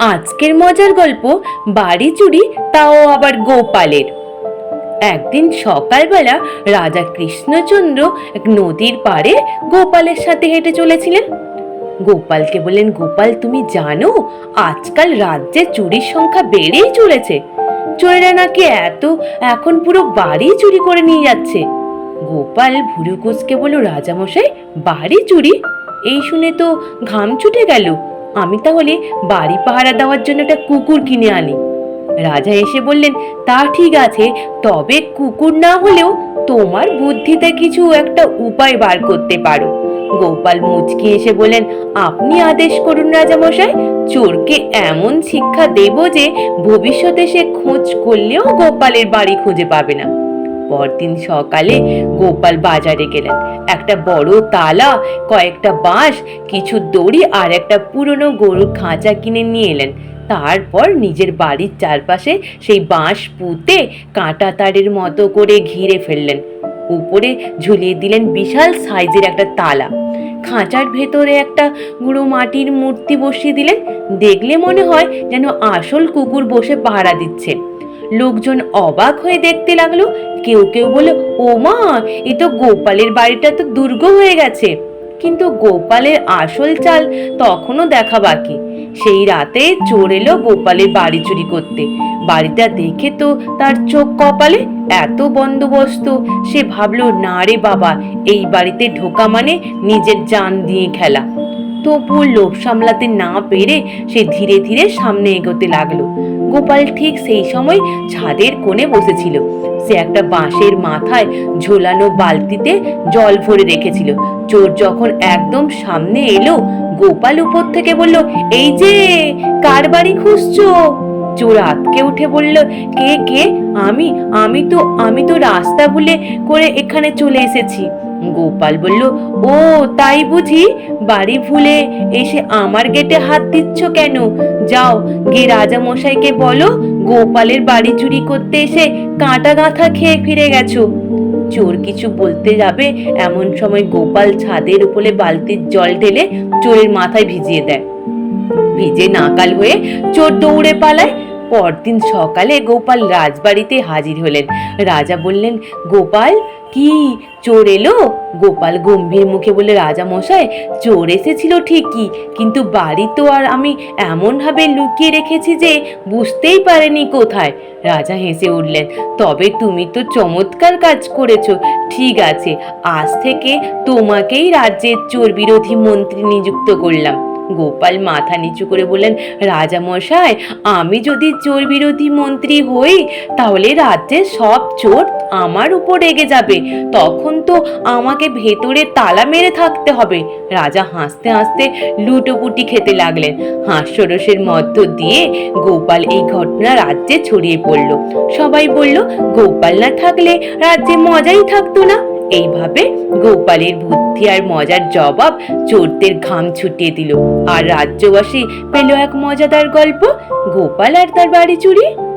আজকের মজার গল্প, বাড়ি চুরি, তাও আবার গোপালের। একদিন সকালবেলা রাজা কৃষ্ণচন্দ্র এক নদীর পাড়ে গোপালের সাথে হেঁটে চলেছিলেন। গোপালকে বললেন, গোপাল, তুমি জানো, আজকাল রাজ্যে চুরির সংখ্যা বেড়েই চলেছে। চোরেরা নাকি এত, এখন পুরো বাড়ি চুরি করে নিয়ে যাচ্ছে। গোপাল ভুরু কুচকে বলল, রাজামশাই, বাড়ি চুরি? এই শুনে তো ঘাম ছুটে গেল। আমি তাহলে বাড়ি পাহারা দেওয়ার জন্য একটা কুকুর কিনে আনি। রাজা এসে বললেন, তা ঠিক আছে, তবে কুকুর না হলেও তোমার বুদ্ধিতে কিছু একটা উপায় বার করতে পারো। গোপাল মুচকি এসে বললেন, আপনি আদেশ করুন রাজামশাই, চোরকে এমন শিক্ষা দেব যে ভবিষ্যতে সে খোঁজ করলেও গোপালের বাড়ি খুঁজে পাবে না। পরদিন সকালে গোপাল বাজারে গেলেন। একটা বড় তালা, কয়েকটা বাঁশ, কিছু দড়ি আর একটা পুরনো গরুর খাঁচা কিনে নিয়ে এলেন। তারপর নিজের বাড়ির চারপাশে সেই বাঁশ পুঁতে কাঁটা তারের মতো করে ঘিরে ফেললেন। উপরে ঝুলিয়ে দিলেন বিশাল সাইজের একটা তালা। খাঁচার ভেতরে একটা গুঁড়ো মাটির মূর্তি বসিয়ে দিলেন। দেখলে মনে হয় যেন আসল কুকুর বসে পাহারা দিচ্ছে। লোকজন অবাক হয়ে দেখতে লাগল। কেউ কেউ বলে ও মা এ তো গোপালের বাড়িটা তো দুর্গ হয়ে গেছে। কিন্তু গোপালের আসল চাল তখনও দেখা বাকি। সেই রাতে চোর এলো গোপালের বাড়ি চুরি করতে। বাড়িটা দেখে তো তার চোখ কপালে এত বন্দোবস্ত। সে ভাবলো, না রে বাবা, এই বাড়িতে ঢোকা মানে নিজের জান দিয়ে খেলা। তবুও লোভ সামলাতে না পেরে সে ধীরে ধীরে সামনে এগোতে লাগল। গোপাল ঠিক সেই সময় ছাদের কোণে বসেছিল। সে একটা বাঁশের মাথায় ঝোলানো বালতিতে জল ভরে রেখেছিল। চোর যখন একদম সামনে এলো, গোপাল উপর থেকে বলল, এই যে, কার বাড়ি খুঁজছো? চোর আতকে উঠে বলল, কে কে? আমি আমি তো আমি তো রাস্তা ভুলে করে এখানে চলে এসেছি। গোপাল বলল, ও, তাই বুঝি? বাড়ি ভুলে এসে আমার গেটে হাত দিচ্ছ কেন? যাও গে রাজা মশাইকে বলো, গোপালের বাড়ি চুরি করতে এসে কাঁটা গাঁথা খেয়ে ফিরে গেছো। চোর কিছু বলতে যাবে, এমন সময় গোপাল ছাদের উপরে বালতির জল ঢেলে চোরের মাথায় ভিজিয়ে দেয়। ভিজে নাকাল হয়ে চোর দৌড়ে পালায় পরদিন সকালে গোপাল রাজবাড়িতে হাজির হলেন। রাজা বললেন, গোপাল, কি চোর এলো? গোপাল গম্ভীর মুখে বলে রাজা মশাই, চোর এসেছিল ঠিকই, কিন্তু বাড়ি তো আর আমি এমনভাবে লুকিয়ে রেখেছি যে বুঝতেই পারেনি কোথায়। রাজা হেসে উঠলেন, তবে তুমি তো চমৎকার কাজ করেছ, ঠিক আছে, আজ থেকে তোমাকেই রাজ্যের চোর বিরোধী মন্ত্রী নিযুক্ত করলাম। গোপাল মাথা নিচু করে বললেন, রাজামশাই, আমি যদি চোর বিরোধী মন্ত্রী হই, তাহলে রাজ্যের সব চোর আমার উপর রেগে যাবে। তখন তো আমাকে ভেতরে তালা মেরে থাকতে হবে। রাজা হাসতে হাসতে লুটোপুটি খেতে লাগলেন। হাস্যরসের মধ্য দিয়ে গোপাল এই ঘটনা রাজ্যে ছড়িয়ে পড়ল। সবাই বলল, গোপাল না থাকলে রাজ্যে মজাই থাকতো না। এইভাবে গোপালের বুদ্ধি আর মজার জবাব চোরদের ঘাম ছুটিয়ে দিল। আর রাজ্যবাসী পেল এক মজাদার গল্প, গোপাল আর তার বাড়ি চুরি।